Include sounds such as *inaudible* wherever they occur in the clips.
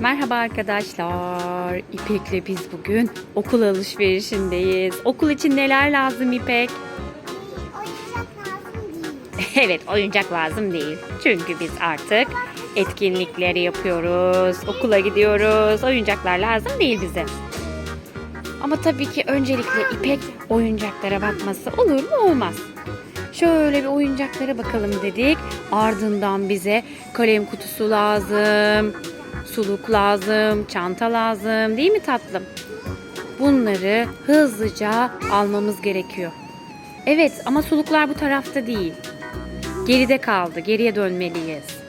Merhaba arkadaşlar. İpek'le biz bugün okul alışverişindeyiz. Okul için neler lazım İpek? Oyuncak lazım değil. *laughs* evet oyuncak lazım değil. Çünkü biz artık etkinlikleri yapıyoruz. Okula gidiyoruz. Oyuncaklar lazım değil bize. Ama tabii ki öncelikle İpek oyuncaklara bakması olur mu olmaz. Şöyle bir oyuncaklara bakalım dedik. Ardından bize kalem kutusu lazım. Suluk lazım, çanta lazım değil mi tatlım? Bunları hızlıca almamız gerekiyor. Evet ama suluklar bu tarafta değil. Geride kaldı. Geriye dönmeliyiz. *laughs*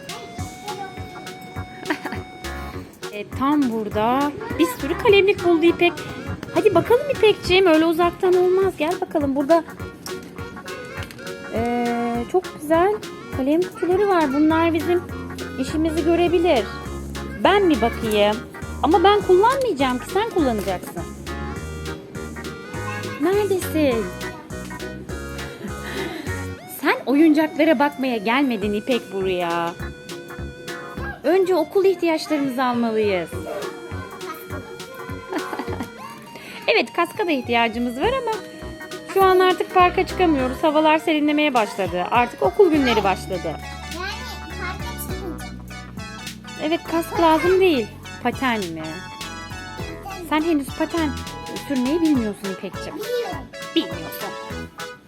E, tam burada bir sürü kalemlik buldu İpek. Hadi bakalım İpekciğim öyle uzaktan olmaz. Gel bakalım burada e, çok güzel kalem kutuları var. Bunlar bizim işimizi görebilir. Ben mi bakayım? Ama ben kullanmayacağım ki sen kullanacaksın. Neredesin? Sen oyuncaklara bakmaya gelmedin İpek buraya. Önce okul ihtiyaçlarımızı almalıyız. *laughs* evet kaska da ihtiyacımız var ama şu an artık parka çıkamıyoruz. Havalar serinlemeye başladı. Artık okul günleri başladı. Evet kask lazım değil. Paten mi? Sen henüz paten sürmeyi bilmiyorsun İpekciğim. Biliyorum. Bilmiyorsun.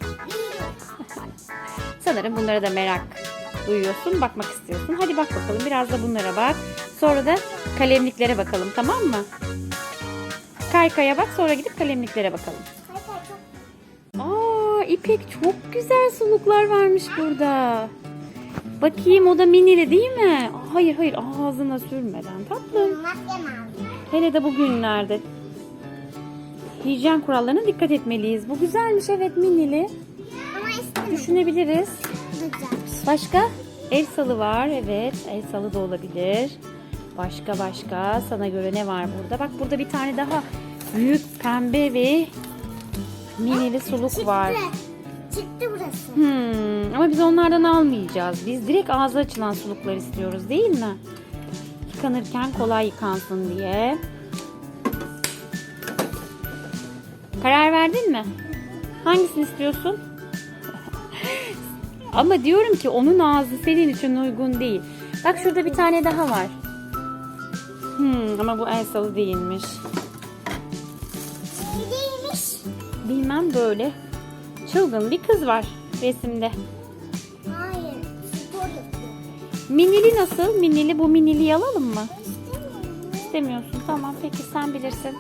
Biliyorum. *laughs* Sanırım bunlara da merak duyuyorsun, bakmak istiyorsun. Hadi bak bakalım biraz da bunlara bak. Sonra da kalemliklere bakalım tamam mı? Kaykaya bak sonra gidip kalemliklere bakalım. Aa İpek çok güzel suluklar varmış burada. Bakayım o da minili değil mi? Hayır hayır ağzına sürmeden tatlım. Hele de bugünlerde. Hijyen kurallarına dikkat etmeliyiz. Bu güzelmiş evet minili. Ama istemedim. Düşünebiliriz. Güzelmiş. Başka? El salı var. Evet. El salı da olabilir. Başka başka. Sana göre ne var burada? Bak burada bir tane daha büyük pembe ve minili suluk var. Çıktı. Burası. Hmm, ama biz onlardan almayacağız. Biz direkt ağzı açılan suluklar istiyoruz değil mi? Yıkanırken kolay yıkansın diye. Karar verdin mi? Hangisini istiyorsun? *laughs* ama diyorum ki onun ağzı senin için uygun değil. Bak şurada bir tane daha var. Hmm, ama bu Elsa'lı değilmiş. Değilmiş. Bilmem böyle. Çılgın bir kız var resimde. Hayır. Spor yapıyor. Minili nasıl? Minili bu miniliyi alalım mı? İstemiyorum. İstemiyorsun. Tamam peki sen bilirsin.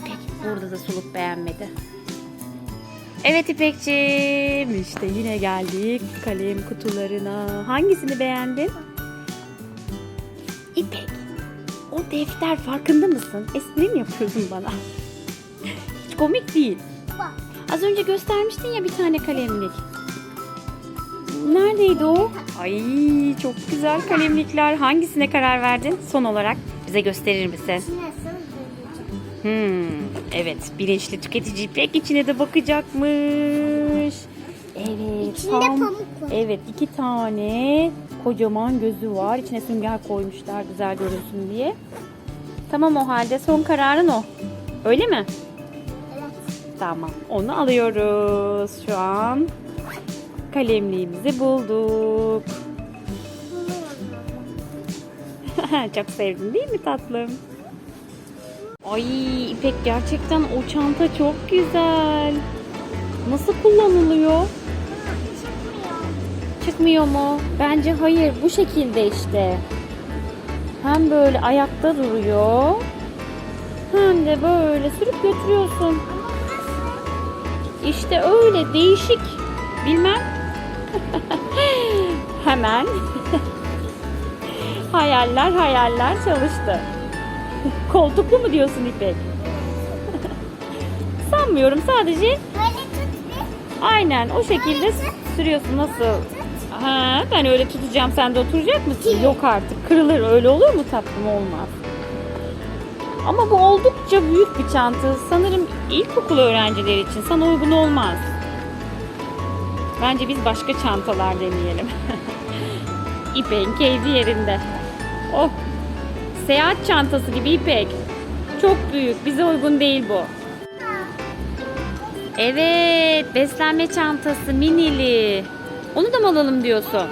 İpek burada da suluk beğenmedi. Evet İpekciğim işte yine geldik kalem kutularına. Hangisini beğendin? İpek o defter farkında mısın? Espri mi yapıyorsun bana? Hiç komik değil. Az önce göstermiştin ya bir tane kalemlik. Neredeydi o? Ay çok güzel kalemlikler. Hangisine karar verdin? Son olarak bize gösterir misin? Nasıl Hmm, evet bilinçli tüketici pek içine de bakacakmış. Evet. İçinde pamuk var. Evet iki tane kocaman gözü var. İçine sünger koymuşlar güzel görünsün diye. Tamam o halde son kararın o. Öyle mi? Tamam onu alıyoruz şu an. Kalemliğimizi bulduk. *laughs* Çok sevdin değil mi tatlım? Ay İpek gerçekten o çanta çok güzel. Nasıl kullanılıyor? Çıkmıyor mu? Bence hayır. Bu şekilde işte. Hem böyle ayakta duruyor. Hem de böyle sürüp götürüyorsun. İşte öyle değişik. Bilmem. *laughs* Hemen. *laughs* hayaller hayaller çalıştı. *laughs* Koltuklu mu diyorsun İpek? Sanmıyorum sadece Böyle tut bir. aynen o şekilde sürüyorsun nasıl? Ha, ben öyle tutacağım sen de oturacak mısın? Yok artık kırılır öyle olur mu tatlım olmaz. Ama bu oldukça büyük bir çanta. Sanırım ilkokul öğrencileri için sana uygun olmaz. Bence biz başka çantalar deneyelim. *laughs* İpek'in keyfi yerinde. Oh seyahat çantası gibi İpek. Çok büyük. Bize uygun değil bu. Evet, beslenme çantası minili. Onu da mı alalım diyorsun?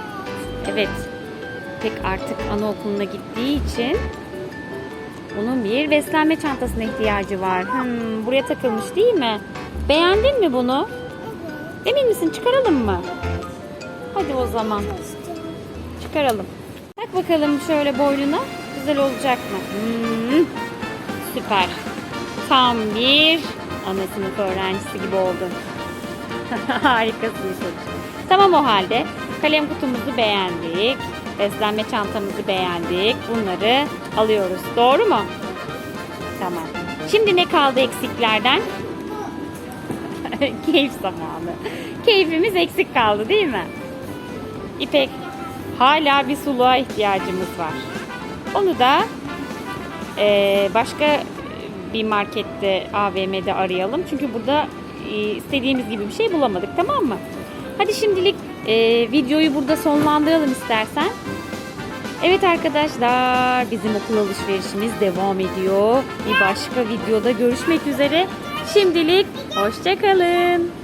Evet. Pek artık anaokuluna gittiği için onun bir beslenme çantasına ihtiyacı var. Hmm, buraya takılmış değil mi? Beğendin mi bunu? Emin misin? Çıkaralım mı? Hadi o zaman. Çıkaralım. Tak bakalım şöyle boynuna. Güzel olacak mı? Hmm, süper. Tam bir ana sınıf öğrencisi gibi oldun. *laughs* Harikasın çocuk. Tamam o halde. Kalem kutumuzu beğendik. Beslenme çantamızı beğendik. Bunları alıyoruz. Doğru mu? Tamam. Şimdi ne kaldı eksiklerden? *laughs* Keyif zamanı. Keyfimiz eksik kaldı değil mi? İpek, hala bir suluğa ihtiyacımız var. Onu da eee, başka bir markette, AVM'de arayalım. Çünkü burada e, istediğimiz gibi bir şey bulamadık tamam mı? Hadi şimdilik e, videoyu burada sonlandıralım istersen. Evet arkadaşlar bizim okul alışverişimiz devam ediyor. Bir başka videoda görüşmek üzere. Şimdilik hoşçakalın.